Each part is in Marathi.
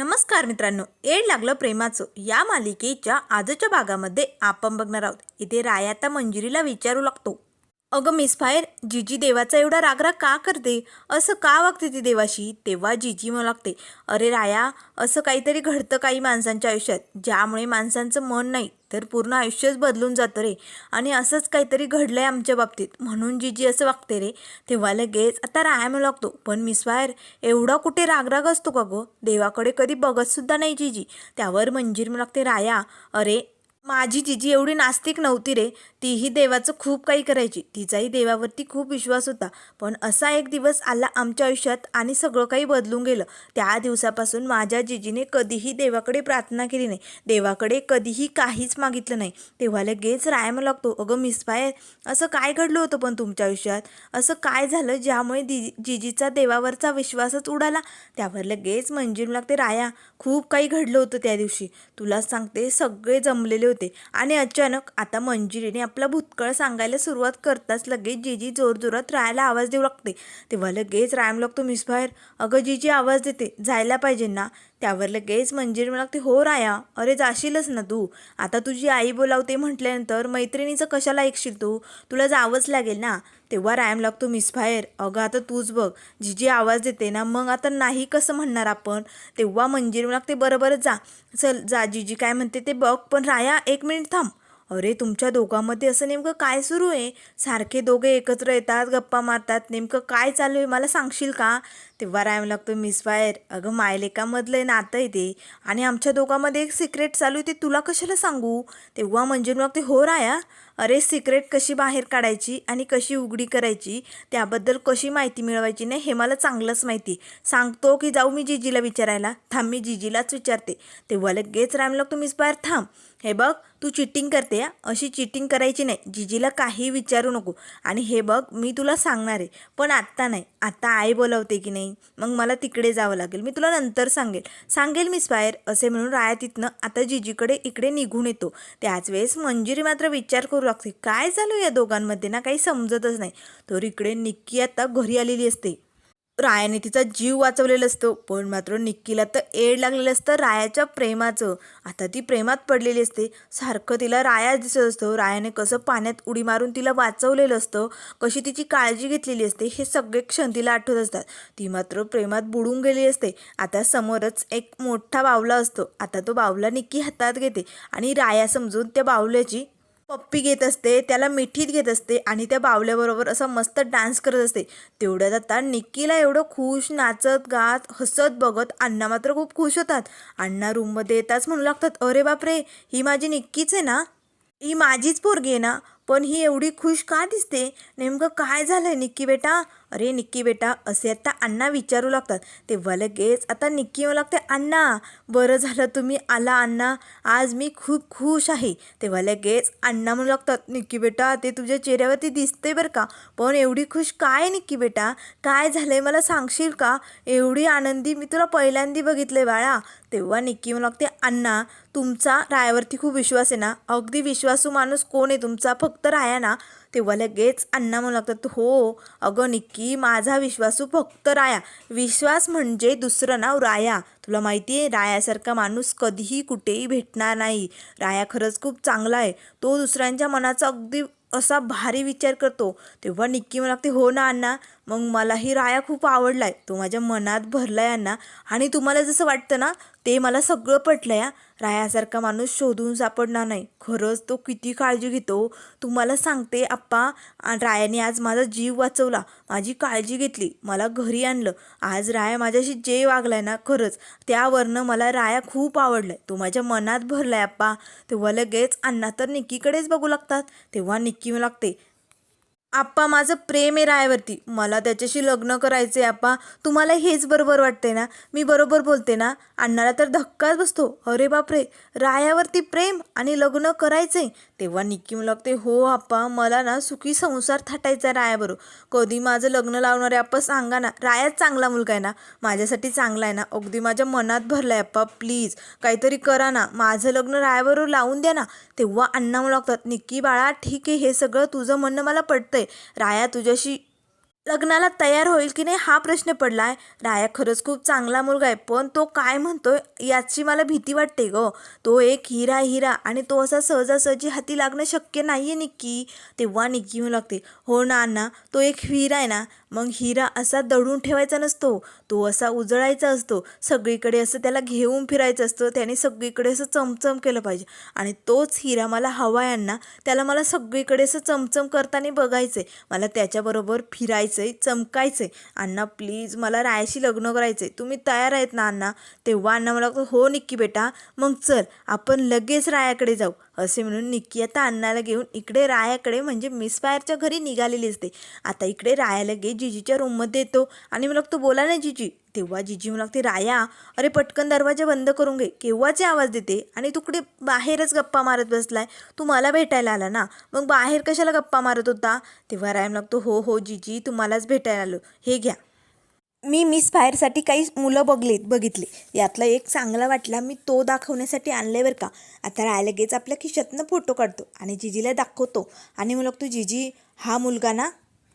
नमस्कार मित्रांनो एड लागलं प्रेमाचं. या मालिकेच्या आजच्या भागामध्ये आपण बघणार आहोत. इथे राया आता मंजिरीला विचारू लागतो. अगं मिस फायर जिजी देवाचा एवढा रागराग का करते? असं का वागते ती देवाशी? तेव्हा जिजी मला लागते अरे राया असं काहीतरी घडतं काही माणसांच्या आयुष्यात. ज्यामुळे माणसांचं मन नाही तर पूर्ण आयुष्यच बदलून जातं रे. आणि असंच काहीतरी घडलं आहे आमच्या बाबतीत. म्हणून जिजी असं वागते रे. तेव्हा लगेच आता राया म्हणू लागतो पण मिस फायर एवढा कुठे रागराग असतो का गं? देवाकडे कधी बघतसुद्धा नाही जिजी. त्यावर मंजीर म्हणू लागते राया. अरे माझी जिजी एवढी नास्तिक नव्हती रे. तीही देवाचं खूप काही करायची. तिचाही देवावरती खूप विश्वास होता. पण असा एक दिवस आला आमच्या आयुष्यात आणि सगळं काही बदलून गेलं. त्या दिवसापासून माझ्या जिजीने कधीही देवाकडे प्रार्थना केली नाही. देवाकडे कधीही काहीच मागितलं नाही. तेव्हा लगेच रायम लागतो अगं मिस फायर असं काय घडलं होतं पण तुमच्या आयुष्यात? असं काय झालं ज्यामुळे दि जिजीचा देवावरचा विश्वासच उडाला? त्यावर लगेच मंजूर लागते राया खूप काही घडलं होतं त्या दिवशी. तुला सांगते सगळे जमलेले होते आणि अचानक आता मंजिरीने आपला भूतकाळ सांगायला सुरुवात करताच लगेच जीजी जोरजोरात रायला आवाज देऊ लागते. तेव्हा लगेच रायम लागतो मिस बाहेर अगं जीजी आवाज देते जायला पाहिजे ना? त्यावर लगेच मंजिरी लागते हो राया अरे जाशीलच ना तू. आता तुझी आई बोलावते म्हटल्यानंतर मैत्रिणीचं कशाला ऐकशील तू? तुला जावंच लागेल ना? तेव्हा रायम लागतो मिस बाहेर अगं आता तूच बघ जीजी आवाज देते ना मग आता नाही कसं म्हणणार आपण? तेव्हा मंजिरी लागते बरोबर जा चल जा जिजी काय म्हणते ते बघ पण राया एक मिनिट थांब. अरे तुमच्या दोघांमध्ये असं नेमकं काय सुरू आहे? सारखे दोघे एकत्र येतात गप्पा मारतात. नेमकं काय चालू आहे? मला सांगशील का? तेव्हा रायम लागतो मिस फायर अगं मायलेकामधलं नातं आहे ते. आणि आमच्या दोघांमध्ये एक सिक्रेट चालू आहे ते तुला कशाला सांगू? तेव्हा म्हणजे मग ते हो राया. अरे सिक्रेट कशी बाहेर काढायची आणि कशी उघडी करायची? त्याबद्दल कशी माहिती मिळवायची नाही हे मला चांगलंच माहिती. सांगतो की जाऊ मी जिजीला विचारायला. थांब मी जिजीलाच विचारते. तेव्हा लगेच रायम लागतो मिस बाहेर थांब. हे बघ तू चिटिंग करते या अशी चिटिंग करायची नाही. जिजीला काही विचारू नको. आणि हे बघ मी तुला सांगणार आहे. पण आत्ता नाही. आत्ता आई बोलवते की नाही? मग मला तिकडे जावं लागेल. मी तुला नंतर सांगेल. सांगेल मी स्पायर असे म्हणून राया तिथनं आता जिजीकडे इकडे निघून येतो. त्याच वेळेस मंजिरी मात्र विचार करू लागते. काय चालू या दोघांमध्ये ना? काही समजतच नाही. तर इकडे निक्की आता घरी आलेली असते. रायाने तिचा जीव वाचवलेला असतो. पण मात्र निक्कीला तर एड लागलेलं असतं रायाच्या प्रेमाचं. आता ती प्रेमात पडलेली असते. सारखं तिला राया दिसत असतो. रायाने कसं पाण्यात उडी मारून तिला वाचवलेलं असतं. कशी तिची काळजी घेतलेली असते हे सगळे क्षण तिला आठवत असतात. ती मात्र प्रेमात बुडून गेली असते. आता समोरच एक मोठा बावला असतो. आता तो बावला निक्की हातात घेते आणि राया समजून त्या बावल्याची पप्पी घेत असते त्याला मिठीत घेत असते आणि त्या बावल्याबरोबर असा मस्त डान्स करत असते. तेवढ्यात आता निक्कीला एवढं खुश नाचत गात हसत बघत अण्णा मात्र खूप खुश होतात. अण्णा रूममध्ये येताच म्हणू लागतात अरे बापरे ही माझी निक्कीच आहे ना? ही माझीच पोरगी आहे ना? पण ही एवढी खुश का दिसते? नेमकं काय झालंय निक्की बेटा? अरे निक्की बेटा असे आता अण्णा विचारू लागतात. तेव्हा लगेच आता निक्की येऊ लागते अण्णा बरं झालं तुम्ही आला अण्णा. आज मी खूप खुश आहे. तेव्हा लगेच अण्णा म्हणू लागतात निक्की बेटा ते तुझ्या चेहऱ्यावरती दिसते बरं का? पण एवढी खुश काय निक्की बेटा? काय झालंय मला सांगशील का? एवढी आनंदी मी तुला पहिल्यांदी बघितलंय बाळा. तेव्हा निक्की म्हणू लागते अण्णा तुमचा रायावरती खूप विश्वास आहे ना? अगदी विश्वासू माणूस कोण आहे? तुमचा फक्त राया ना? तेव्हा लगेच अण्णा म्हणू लागतात हो अगं निक्की माझा विश्वासू फक्त राया. विश्वास म्हणजे दुसरं नाव राया. तुला माहिती आहे रायासारखा माणूस कधीही कुठेही भेटणार नाही. राया खरंच खूप चांगला आहे. तो दुसऱ्यांच्या मनाचा अगदी असा भारी विचार करतो. तेव्हा निक्की मला लागते हो ना अण्णा मग मलाही राया खूप आवडलाय. तो माझ्या मनात भरलाय अण्णा आणि तुम्हाला जसं वाटतं ना ते मला सगळं पटलं या रायासारखा माणूस शोधून सापडणार नाही. खरंच तो किती काळजी घेतो. तुम्हाला सांगते आप्पा रायाने आज माझा जीव वाचवला. माझी काळजी घेतली. मला घरी आणलं. आज राया माझ्याशी जे वागलाय ना खरंच त्यावरनं मला राया खूप आवडलाय. तो माझ्या मनात भरलाय आप्पा. तेव्हा लगेच अण्णा तर निक्कीकडेच बघू लागतात. तेव्हा निक्की लागते आप्पा माझं प्रेम आहे रायावरती. मला त्याच्याशी लग्न करायचे आप्पा. तुम्हाला हेच बरोबर वाटते ना? मी बरोबर बोलते ना? अण्णाला तर धक्काच बसतो. अरे बापरे! रायावरती प्रेम आणि लग्न करायचे तेव्हा निक्की म्हणू लागते हो आप्पा मला ना सुखी संसार थाटायचा आहे रायाबरोबर. कधी माझं लग्न लावणारे आप्पा सांगा ना. रायाच चांगला मुलगा आहे ना? माझ्यासाठी चांगला आहे ना? अगदी माझ्या मनात भरला आहे आप्पा. प्लीज काहीतरी करा ना. माझं लग्न रायाबरोबर लावून द्या ना. तेव्हा अण्णा मला लागतात निक्की बाळा ठीक आहे. हे सगळं तुझं म्हणणं मला पटतंय. राया तुझ्याशी लग्नाला तयार होईल की नाही हा प्रश्न पडलाय. राया खरंच खूप चांगला मुलगा आहे पण तो काय म्हणतोय याची मला भीती वाटते ग. तो एक हिरा हिरा आणि तो असा सहजासहजी हाती लागणं शक्य नाही आहे निक्की. तेव्हा निक्की म्हणू लागते हो ना अण्णा तो एक हिरा आहे ना मग हिरा असा दडून ठेवायचा नसतो. तो असा उजळायचा असतो. सगळीकडे असं त्याला घेऊन फिरायचं असतं. त्याने सगळीकडे असं चमचम केलं पाहिजे. आणि तोच हिरा मला हवा आहे अण्णा त्याला मला सगळीकडे असं चमचम करताना बघायचं आहे मला त्याच्याबरोबर फिरायचं आहे चमकायचं आहे अण्णा प्लीज मला रायाशी लग्न करायचं आहे तुम्ही तयार आहेत ना अण्णा? तेव्हा अण्णा मला हो निक्की बेटा. मग चल आपण लगेच रायाकडे जाऊ. असे म्हणून निक्की आता अण्णाला घेऊन इकडे रायाकडे म्हणजे मिस फायरच्या घरी निघालेली असते. आता इकडे रायाला गे जिजीच्या रूममध्ये येतो. आणि मला तू बोला ना जिजी. तेव्हा जिजी मला लागते राया अरे पटकन दरवाजा बंद करून घे. केव्हाचे आवाज देते? आणि तू कुठे बाहेरच गप्पा मारत बसलाय? तू मला भेटायला आला ना? मग बाहेर कशाला गप्पा मारत होता? तेव्हा राया लागतो हो हो जिजी तुम्हालाच भेटायला आलो. हे घ्या. मी मिस फायरसाठी काही मुलं बघलेत बघितले. यातला एक चांगला वाटला मी तो दाखवण्यासाठी आणले बरं का. आता राय लगेच आपल्या खिशातनं फोटो काढतो आणि जिजीला दाखवतो. आणि मग तो जिजी हा मुलगा ना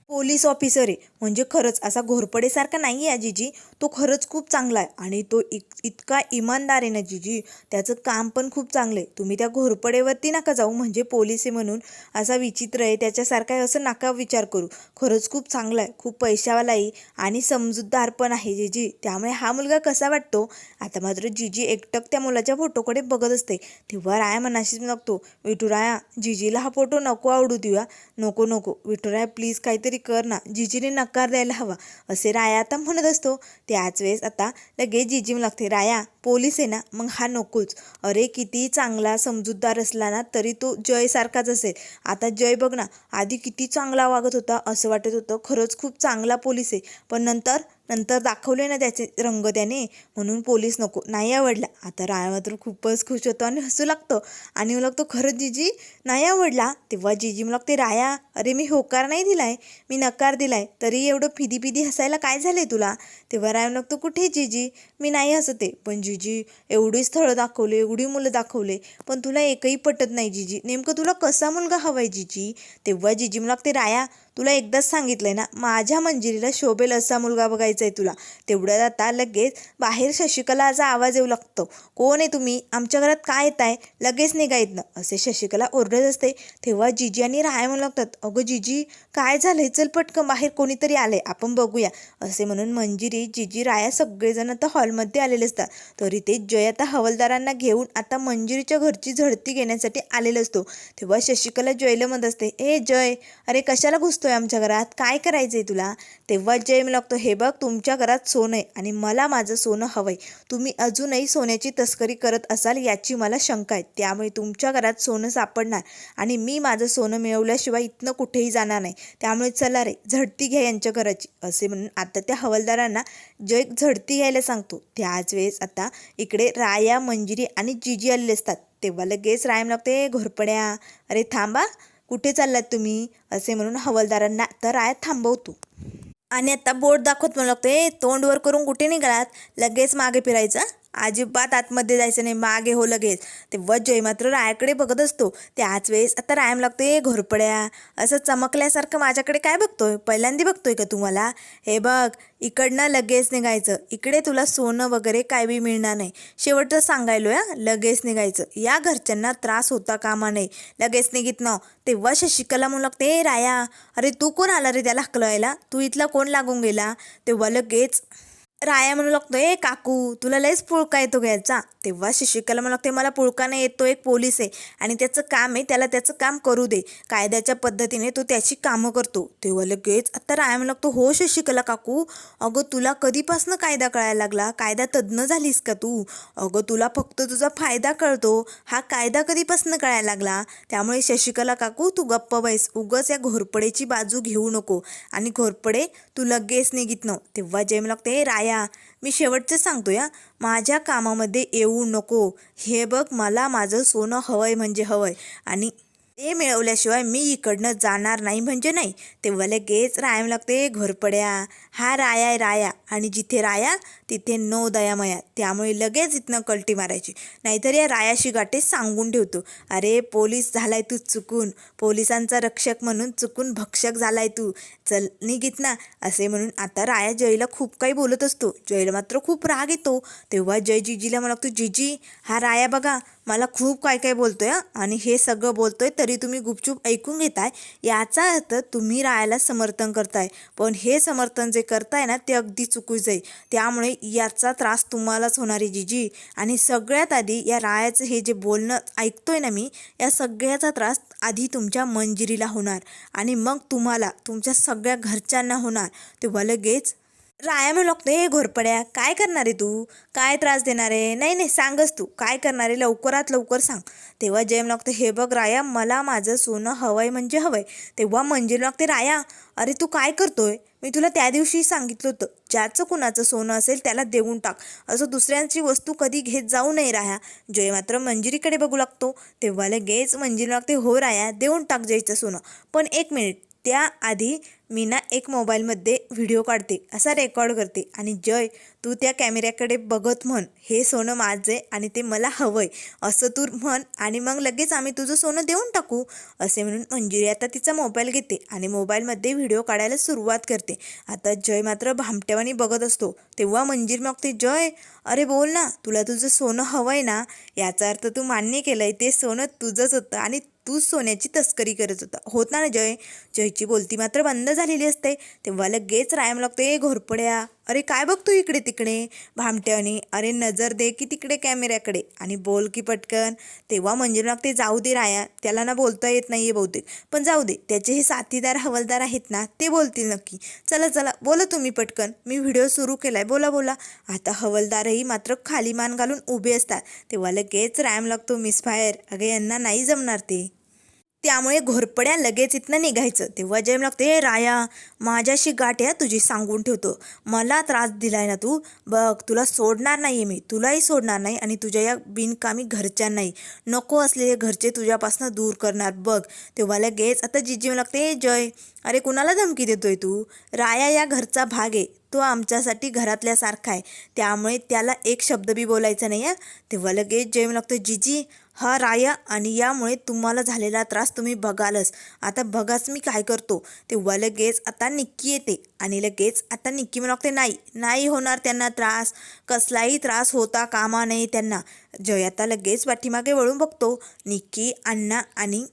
पोलीस ऑफिसर आहे. म्हणजे खरंच असा घोरपडेसारखा नाही आहे जिजी. तो खरंच खूप चांगला आहे. आणि तो इत इतका इमानदार आहे ना जिजी. त्याचं काम पण खूप चांगलं आहे. तुम्ही त्या घोरपडेवरती नका जाऊ. म्हणजे पोलीस आहे म्हणून असा विचित्र आहे. त्याच्यासारखा आहे असं नका विचार करू. खरंच खूप चांगला आहे. खूप पैशावाला आहे. आणि समजूतदार पण आहे जीजी. त्यामुळे हा मुलगा कसा वाटतो? आता मात्र जिजी एकटक त्या मुलाच्या फोटोकडे बघत असते. तेव्हा राया मनाशीच लागतो विठुराया जिजीला हा फोटो नको आवडू देऊया. नको नको. विठुराया प्लीज काहीतरी कर ना जिजीने नकार द्यायला हवा असे राया आता म्हणत असतो. त्याच वेळेस आता लगेच जिजी लागते. राया पोलीस आहे ना मग हा नकोच. अरे किती चांगला समजूतदार असला ना तरी तो जयसारखाच असेल. आता जय बघ ना आधी किती चांगला वागत होता असं वाटत होतं. खरंच खूप चांगला पोलीस आहे. पण नंतर नंतर दाखवले ना त्याचे रंग त्याने म्हणून पोलीस नको नाही आवडला. आता राया मात्र खूपच खुश होतो आणि हसू लागतो. आणि मला लागतो खरंच जिजी नाही आवडला. तेव्हा जिजी मला लागते राया अरे मी होकार नाही दिलाय मी नकार दिलाय तरी एवढं फिदी फिदी हसायला काय झाले तुला? तेव्हा राया मला लागतो कुठे जिजी? मी नाही हसते. पण जिजी एवढी स्थळं दाखवले एवढी मुलं दाखवले पण तुला एकही पटत नाही जिजी. नेमकं तुला कसा मुलगा हवाय जिजी? तेव्हा जिजी मला लागते राया तुला एकदाच सांगितलंय ना माझ्या मंजिरीला शोभेल असा मुलगा बघायचा आहे तुला. तेवढ्यात आता लगेच बाहेर शशिकलाचा आवाज येऊ लागतो. कोण आहे तुम्ही? आमच्या घरात काय येत आहे लगेच निघा ना. असे शशिकला ओरडत असते. तेव्हा जिजी आणि राहाय म्हणू लागतात अगं जिजी काय झालंय? चल पटकन बाहेर कोणीतरी आलंय. आपण बघूया. असे म्हणून मंजिरी जिजी राया सगळेजण आता हॉलमध्ये आलेले असतात. तरी ते जय आता हवालदारांना घेऊन आता मंजिरीच्या घरची झडती घेण्यासाठी आलेलं असतो. तेव्हा शशिकला जयला म्हणत असते ए जय अरे कशाला घुसतो घुसतोय आमच्या घरात? काय करायचं आहे तुला? तेव्हा जय मी लागतो. हे बघ तुमच्या घरात सोनं आहे आणि मला माझं सोनं हवं आहे तुम्ही अजूनही सोन्याची तस्करी करत असाल याची मला शंका आहे. त्यामुळे तुमच्या घरात सोनं सापडणार आणि मी माझं सोनं मिळवल्याशिवाय इथनं कुठेही जाणार नाही. त्यामुळे चला रे झडती घ्या यांच्या घराची. असे म्हणून आता त्या हवालदारांना जय झडती घ्यायला सांगतो. त्याच वेळेस आता इकडे राया मंजिरी आणि जिजी आलेले असतात. तेव्हा लगेच रायम लागते घोरपड्या. अरे थांबा. कुठे चाललात तुम्ही? असे म्हणून हवालदारांना तर आयात थांबवतो. आणि आता बोट दाखवत मला लागतो तोंड वर करून कुठे निघालात? लगेच मागे फिरायचं अजिबात आतमध्ये जायचं नाही मागे हो लगेच. तेव्हा जय मात्र रायाकडे बघत असतो. त्याच वेळेस आता रायम लागतोय घोरपड्या असं चमकल्यासारखं माझ्याकडे काय बघतोय? पहिल्यांदा बघतोय का तुम्हाला? हे बघ इकडनं लगेच निघायचं. इकडे तुला सोनं वगैरे काय बी मिळणार नाही. शेवटचं सांगायलो या लगेच निघायचं. या घरच्यांना त्रास होता कामा नाही लगेच निघित ना तेव्हा शशिकला म्हणू लागते ए राया अरे तू कोण आला रे त्याला हकलवायला तू इथला कोण लागून गेला? तेव्हा लगेच राया म्हणू लागतो ए काकू तुला लयच पुळका येतो घ्यायचा. तेव्हा शशिकला म्हणू लागते मला पुळका नाही येतो एक पोलीस आहे आणि त्याचं काम आहे त्याला त्याचं काम करू दे. कायद्याच्या पद्धतीने तो त्याची कामं करतो. तेव्हा लगेच आता राया म्हणू लागतो हो शशिकला काकू अगं तुला कधीपासनं कायदा कळायला लागला? कायदा तज्ज्ञ झालीस का तू? अगं तुला फक्त तुझा फायदा कळतो. हा कायदा कधीपासनं कळायला लागला? त्यामुळे शशिकला काकू तू गप्प बैस उगच या घोरपडेची बाजू घेऊ नको आणि घोरपडे तू लगेच निघित न तेव्हा जे मला लागते राय राया मी शेवटचं सांगतो या माझ्या कामामध्ये येऊ नको. हे बघ मला माझं सोनं हवंय म्हणजे हवंय. आणि ते मिळवल्याशिवाय मी इकडनं जाणार नाही म्हणजे नाही. तेव्हा लगेच रायम लागते घोरपड्या. हा राया आहे राया आणि जिथे राया तिथे नो दयामया त्यामुळे लगेच इथनं कल्टी मारायची. नाहीतर या रायाशी गाठे सांगून ठेवतो. अरे पोलीस झालाय तू चुकून. पोलिसांचा रक्षक म्हणून चुकून भक्षक झालाय तू. चल निघित ना असे म्हणून आता राया जयला खूप काही बोलत असतो. जयला मात्र खूप राग येतो. तेव्हा जय जिजीला मला लागतो जिजी हा राया बघा. मला खूप काय काय बोलतोय आणि हे सगळं बोलतोय तर तरी तुम्ही गुपचूप ऐकून घेताय याचा अर्थ तुम्ही रायाला समर्थन करताय. पण हे समर्थन जे करताय ना ते अगदी चुकीचं आहे. त्यामुळे याचा त्रास तुम्हालाच होणार आहे जिजी. आणि सगळ्यात आधी या रायाचं हे जे बोलणं ऐकतोय ना मी या सगळ्याचा त्रास आधी तुमच्या मंजिरीला होणार. आणि मग तुम्हाला तुमच्या सगळ्या घरच्यांना होणार. तेव्हा लगेच राया म्हणू लागतो हे घोरपड्या काय करणार आहे तू? काय त्रास देणार आहे? नाही नाही सांगच तू. काय करणार आहे? लवकरात लवकर सांग. तेव्हा जयम लागतो हे बघ राया मला माझं सोनं हवंय म्हणजे हवंय. तेव्हा मंजिरी लागते राया अरे तू काय करतोय? मी तुला त्या दिवशी सांगितलं होतं ज्याचं कुणाचं सोनं असेल त्याला देऊन टाक. असं दुसऱ्यांची वस्तू कधी घेत जाऊ नये राया. जय मात्र मंजिरीकडे बघू लागतो. तेव्हा लगेच मंजिरी लागते हो राया देऊन टाक जयचं सोनं. पण एक मिनिट त्याआधी मी ना एक मोबाईलमध्ये व्हिडिओ काढते असा रेकॉर्ड करते आणि जय तू त्या कॅमेऱ्याकडे बघत म्हण हे सोनं माझं आहे आणि ते मला हवं आहे असं तू म्हण आणि मग लगेच आम्ही तुझं सोनं देऊन टाकू असे म्हणून मंजिरी आता तिचा मोबाईल घेते आणि मोबाईलमध्ये व्हिडिओ काढायला सुरुवात करते. आता जय मात्र भामट्यावानी बघत असतो तेव्हा मंजिरी मग ते जय अरे बोल ना तुला तुझं सोनं हवं आहे ना याचा अर्थ तू मान्य केलं आहे ते सोनं तुझंच होतं आणि तू सोन्याची तस्करी करत होता. होत ना जय. जयची बोलती मात्र बंद झालेली असते. तेव्हा लगेच रायम लागते घोरपड्या. अरे काय बघतो इकडे तिकडे? भामट्याने अरे नजर दे की तिकडे कॅमेऱ्याकडे. आणि बोल की पटकन तेव्हा मंजुनाग ते जाऊ दे राया. त्याला ना बोलता येत नाही आहे बहुतेक. पण जाऊ दे त्याचे हे साथीदार हवलदार आहेत ना ते बोलतील नक्की. चला चला बोला तुम्ही पटकन. मी व्हिडिओ सुरू केलाय. बोला बोला. आता हवलदारही मात्र खाली मान घालून उभे असतात. तेव्हा लगेच रॅम लागतो मिस फायर अगं यांना नाही जमणार ते. त्यामुळे घोरपड्या लगेच इथनं निघायचं. तेव्हा जयम लागते "ए, राया माझ्याशी गाठ तुझी सांगून ठेवतो. मला त्रास दिलाय ना तू. बघ तुला सोडणार नाही मी. तुलाही सोडणार नाही आणि तुझ्या या बिनकामी घरच्यांनाही. नको असलेले घरचे तुझ्यापासून दूर करणार. बघ. तेव्हा लगेच आता जिजी लागते "ए, जय अरे कुणाला धमकी देतोय तू? राया या घरचा भाग आहे. तो आमच्यासाठी घरातल्यासारखा आहे. त्यामुळे त्याला एक शब्द बी बोलायचा नाही आहे तेव्हा लगेच जयम लागतो जिजी हा राया आणि यामुळे तुम्हाला झालेला त्रास तुम्ही बघालच. आता बघाच मी काय करतो. तेव्हा लगेच आता निक्की येते आणि लगेच आता निक्की मला नाही नाही होणार त्यांना त्रास. कसलाही त्रास होता कामा नाही त्यांना. जय आता लगेच पाठीमागे वळून बघतो. निक्की अण्णा आणि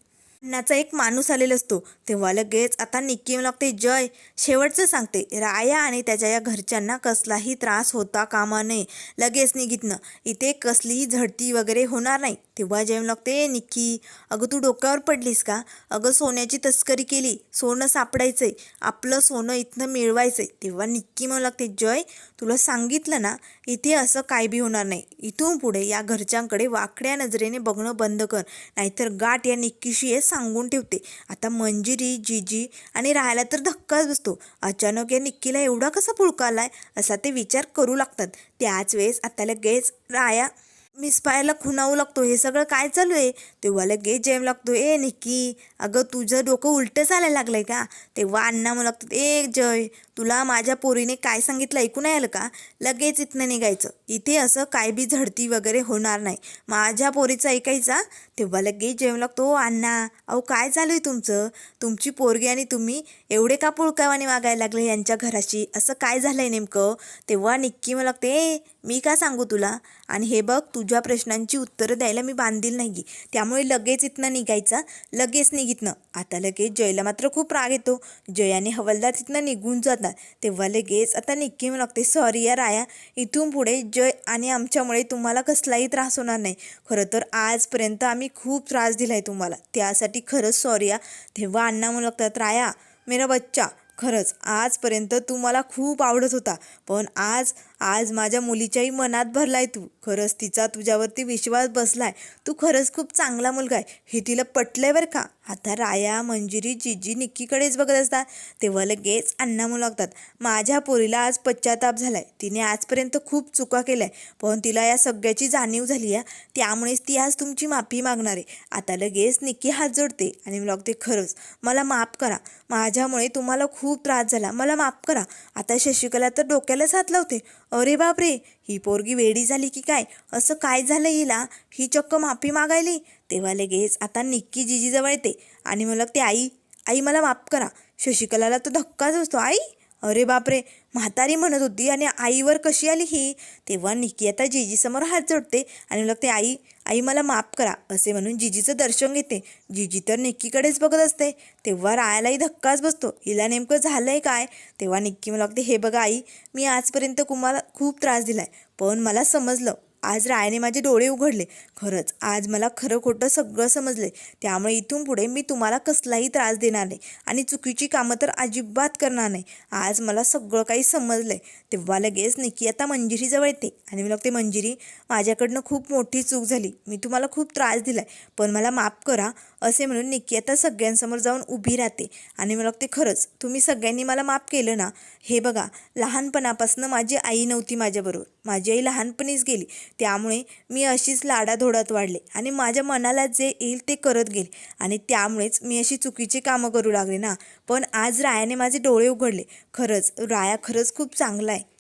अण्णाचा एक माणूस आलेला असतो. तेव्हा लगेच आता निक्की मला लागते जय. शेवटचं सांगते राया आणि त्याच्या या घरच्यांना कसलाही त्रास होता कामा नये. लगेच निघितनं. इथे कसलीही झडती वगैरे होणार नाही. तेव्हा जेम मला लागते निक्की अगं तू डोक्यावर पडलीस का? अगं सोन्याची तस्करी केली सोनं सापडायचंय आपलं सोनं इथनं मिळवायचंय. तेव्हा निक्की म्हणू लागते जय तुला सांगितलं ना इथे असं काय बी होणार नाही. इथून पुढे या घरच्यांकडे वाकड्या नजरेने बघणं बंद कर. नाहीतर गाठ या निक्कीशी हे सांगून ठेवते. आता मंजिरी जीजी आणि राहायला तर धक्काच बसतो. अचानक या निक्कीला एवढा कसा पुळका आलाय असा ते विचार करू लागतात. त्याच वेळेस आता लगेच राया मिस पायाला खुणावू लागतो हे सगळं काय चालू आहे? तेव्हा लगेच जेम लागतो ए निक्की अगं तुझं डोकं उलटं चालायला लागलंय का? तेव्हा अण्णा मला लागतात ए जय. तुला माझ्या पोरीने काय सांगितलं ऐकून नाही आलं का? लगेच इथनं निघायचं. इथे असं काय बी झडती वगैरे होणार नाही. माझ्या पोरीचं ऐकायचा? तेव्हा लगेच जेवण लागतो. अण्णा अहो काय चालू आहे तुमचं? तुमची पोरगी आणि तुम्ही एवढे का पुळकावाने वागायला लागले यांच्या घराशी? असं काय झालंय नेमकं? तेव्हा निक्की मला लागते मी का सांगू तुला? आणि हे बघ तुझ्या प्रश्नांची उत्तरं द्यायला मी बांधील नाही. त्यामुळे लगेच इथनं निघायचा. लगेच निघितनं. आता लगेच जयला मात्र खूप राग येतो. जयाने हवलदार तिथनं निघून करतात. तेव्हा लगेच आता निक्की लागते सॉरी या राया इथून पुढे जय आणि आमच्यामुळे तुम्हाला कसलाही त्रास होणार नाही. खरं तर आजपर्यंत आम्ही खूप त्रास दिला आहे तुम्हाला. त्यासाठी खरंच सॉरी या. तेव्हा अण्णा म्हणू लागतात राया मेरा बच्चा खरंच आजपर्यंत तू मला खूप आवडत होता. पण आज आज माझ्या मुलीच्याही मनात भरलाय तू. खरंच तिचा तुझ्यावरती विश्वास बसलाय. तू खरंच खूप चांगला मुलगा आहे. हे तिला पटलंय बरं का? आता राया मंजिरी जिजी निक्कीकडेच बघत असतात. तेव्हा लगेच अण्णा मुलागतात लागतात माझ्या पोरीला आज पश्चाताप झालाय. तिने आजपर्यंत खूप चुका केल्या पण तिला या सगळ्याची जाणीव झाली आहे. त्यामुळेच ती आज तुमची माफी मागणार आहे. आता लगेच निक्की हात जोडते आणि मला लागते खरंच मला माफ करा. माझ्यामुळे तुम्हाला खूप त्रास झाला. मला माफ करा. आता शशिकला तर डोक्यालाच हात लावते. अरे बापरे ही पोरगी वेडी झाली की काय? असं काय झालं हिला? ही चक्क माफी मागायली? तेव्हा लगेच आता निक्की जिजीजवळ येते आणि मला ते आई आई मला माफ करा. शशिकलाला तो धक्काच असतो आई. अरे बापरे म्हातारी म्हणत होती आणि आईवर कशी आली ही? तेव्हा निकी आता जीजीसमोर हात जोडते आणि मग ते आई आई मला माफ करा असे म्हणून जिजीचं दर्शन घेते. जिजी तर निक्कीकडेच बघत असते. तेव्हा रायालाही धक्काच बसतो. हिला नेमकं झालंय काय? तेव्हा निक्की मला लागते हे बघा आई मी आजपर्यंत कुमाला खूप त्रास दिलाय पण मला समजलं. आज रायाने माझे डोळे उघडले. खरंच आज मला खरं खोटं सगळं समजले. त्यामुळे इथून पुढे मी तुम्हाला कसलाही त्रास देणार नाही आणि चुकीची कामं तर अजिबात करणार नाही. आज मला सगळं काही समजलंय. तेव्हा लगेच निकी आता मंजिरीजवळ येते आणि मला ते मंजिरी माझ्याकडनं खूप मोठी चूक झाली. मी तुम्हाला खूप त्रास दिला पण मला माफ करा. असे म्हणून निक्की आता सगळ्यांसमोर जाऊन उभी राहते. आणि मला लागते खरंच तुम्ही सगळ्यांनी मला माफ केलं ना? हे बघा लहानपणापासून माझी आई नव्हती माझ्याबरोबर. माझी आई लहानपणीच गेली. त्यामुळे मी अशीच लाडाधोडात वाढले आणि माझ्या मनाला जे येईल ते करत गेले. आणि त्यामुळेच मी अशी चुकीची कामं करू लागले ना? पण आज रायाने माझे डोळे उघडले. खरंच राया खरंच खूप चांगला आहे.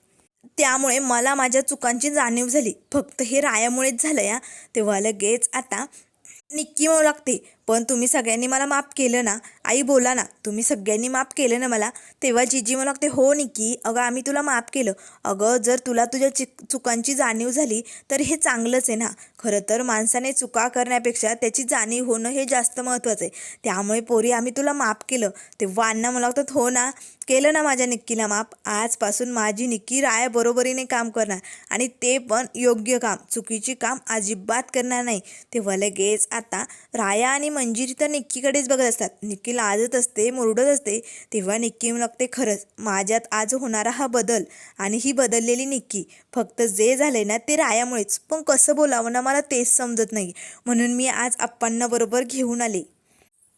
त्यामुळे मला माझ्या चुकांची जाणीव झाली. फक्त हे रायामुळेच झालं या. तेव्हा लगेच आता निक्की म्हणू लागते पण तुम्ही सगळ्यांनी मला माफ केलं ना आई बोला ना तुम्ही सगळ्यांनी माफ केलं ना मला तेव्हा जीजी म्हणू लागते हो निकी अगं आम्ही तुला माफ केलं. अगं जर तुला तुझ्या चिक चुकांची जाणीव झाली तर हे चांगलंच आहे ना. खरं तर माणसाने चुका करण्यापेक्षा त्याची जाणीव होणं हे जास्त महत्त्वाचं आहे. त्यामुळे पोरी आम्ही तुला माफ केलं. तेव्हा अण्णा मला लागतात हो ना केलं ना माझ्या निक्कीला माफ. आजपासून माझी निक्की राया बरोबरीने काम करणार आणि ते पण योग्य काम चुकीची काम अजिबात करणार नाही. तेव्हा लगेच आता राया आणि मंजिरी तर निक्कीकडेच बघत असतात. निक्की लाजत असते मुरडत असते तेव्हा निक्की लागते खरंच माझ्यात आज होणारा हा बदल आणि ही बदललेली निक्की फक्त जे झाले ना ते रायामुळेच. पण कसं बोलावं ना मला तेच समजत नाही. म्हणून मी आज आप्पांना बरोबर घेऊन आले.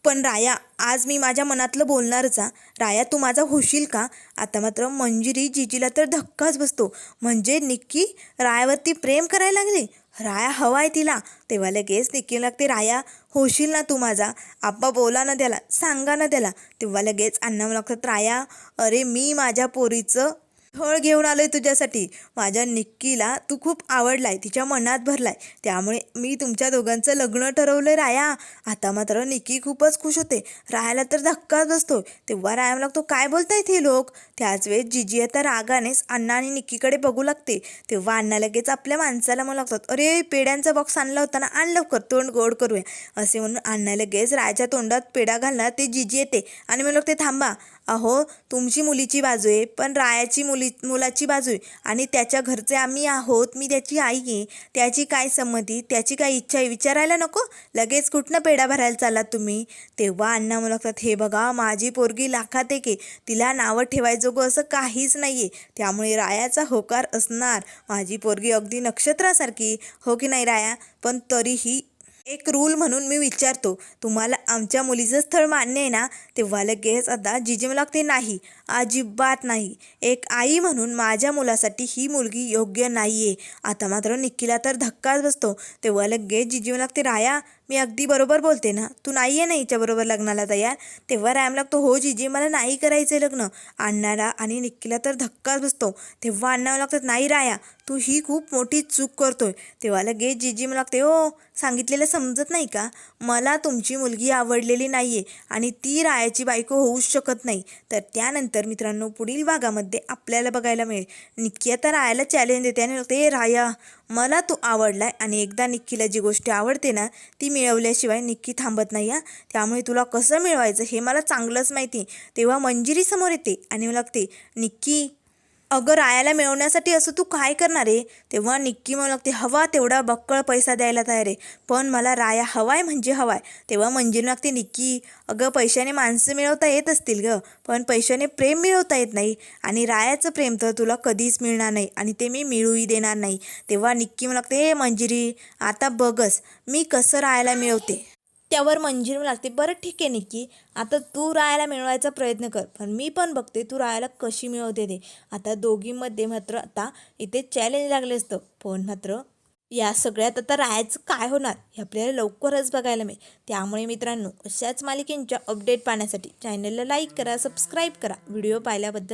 पण राया आज मी माझ्या मनातलं बोलणारच हा राया तू माझा होशील का? आता मात्र मंजिरी जिजीला तर धक्काच बसतो. म्हणजे निक्की रायावरती प्रेम करायला लागली? राया हवा आहे तिला. तेव्हा लगेच निक्की लागते राया. होशील ना तू माझा? आप्पा बोला ना त्याला सांगा ना त्याला. तेव्हा लगेच अण्णा लागतात राया अरे मी माझ्या पोरीचं फळ घेऊन आलोय तुझ्यासाठी. माझ्या निक्कीला तू खूप आवडलाय तिच्या मनात भरलाय. त्यामुळे मी तुमच्या दोघांचं लग्न ठरवलंय राया. आता मात्र निक्की खूपच खुश होते. रायाला तर धक्काच बसतो तेव्हा राया लागतो काय बोलतायत हे लोक? त्याच वेळेस जिजी आता रागानेच अण्णा आणि निक्कीकडे बघू लागते. तेव्हा अण्णा लगेच आपल्या माणसाला म्हणू लागतात अरे पेड्यांचा बॉक्स आणला होता ना आण लवकर तोंड गोड करूया. असे म्हणून अण्णा लगेच रायाच्या तोंडात पेढा घालणार ते जिजी येते. आणि म्हणू लागते थांबा अहो तुमची मुलीची बाजू आहे पण रायाची मुली मुलाची बाजू आहे. आणि त्याच्या घरचे आम्ही आहोत मी त्याची आई आहे त्याची काय संमती त्याची काय इच्छा आहे विचारायला नको. लगेच कुठनं पेढा भरायला चालात तुम्ही? तेव्हा अण्णा म्हणू लागतात हे बघा माझी पोरगी लाखात एक आहे. तिला नावं ठेवायजोगं असं काहीच नाही आहे त्यामुळे रायाचा होकार असणार. माझी पोरगी अगदी नक्षत्रासारखी हो की नाही राया? पण तरीही एक रूल म्हणून मी विचारतो. तुम्हाला आमच्या मुलीचं स्थळ मान्य आहे ना? तेव्हा लगेच आता जिजी मला लागते नाही. अजिबात नाही. एक आई म्हणून माझ्या मुलासाठी ही मुलगी योग्य नाही आहे आता मात्र निक्कीला तर धक्काच बसतो. तेव्हा लगेच जिजी मला लागते राया मी अगदी बरोबर बोलते ना. तू नाही आहे ना हिच्याबरोबर लग्नाला तयार? तेव्हा रॅम लागतो हो जिजी मला नाही करायचं लग्न. अण्णाला आणि निक्कीला तर धक्काच बसतो. तेव्हा अण्णा लागतात नाही राया तू ही खूप मोठी चूक करतोय. तेव्हा लगेच जिजी मला लागते हो सांगितलेलं समजत नाही का? मला तुमची मुलगी आवडलेली नाही आहे आणि ती रायाची बायको होऊच शकत नाही. तर त्यानंतर मित्रांनो पुढील भागामध्ये आपल्याला बघायला मिळेल. निक्की आता रायाला चॅलेंज देते आणि ते राया मला तो आवडला आहे आणि एकदा निक्कीला जी गोष्ट आवडते ना ती मिळवल्याशिवाय निक्की थांबत नाही हा. त्यामुळे तुला कसं मिळवायचं हे मला चांगलंच माहिती तेव्हा मंजिरी समोर येते आणि मला लागते निक्की अगं रायाला मिळवण्यासाठी असं तू काय करणार आहे? तेव्हा निक्की म्हणू लागते हवा तेवढा बक्कळ पैसा द्यायला तयार आहे. पण मला राया हवाय म्हणजे हवाय. तेव्हा मंजिरी लागते निक्की अगं पैशाने माणसं मिळवता येत असतील गं पण पैशाने प्रेम मिळवता येत नाही. आणि रायाचं प्रेम तर तुला कधीच मिळणार नाही आणि ते मी मिळूही देणार नाही. तेव्हा निक्की म्हणू लागते हे मंजिरी आता बघस मी कसं रायाला मिळवते? त्यावर मंजिरी लागते. बरं ठीक आहे निकी. आता तू रायाला मिळवायचा प्रयत्न कर. पण मी पण बघते तू रायाला कशी मिळवते ते. आता दोघीमध्ये मात्र आता इथे चॅलेंज लागले असतं. पण मात्र या सगळ्यात आता राहायचं काय होणार? हे आपल्याला लवकरच बघायला मिळेल. त्यामुळे मित्रांनो अशाच मालिकेंच्या अपडेट पाहण्यासाठी चॅनलला लाईक करा सबस्क्राईब करा. व्हिडिओ पाहिल्याबद्दल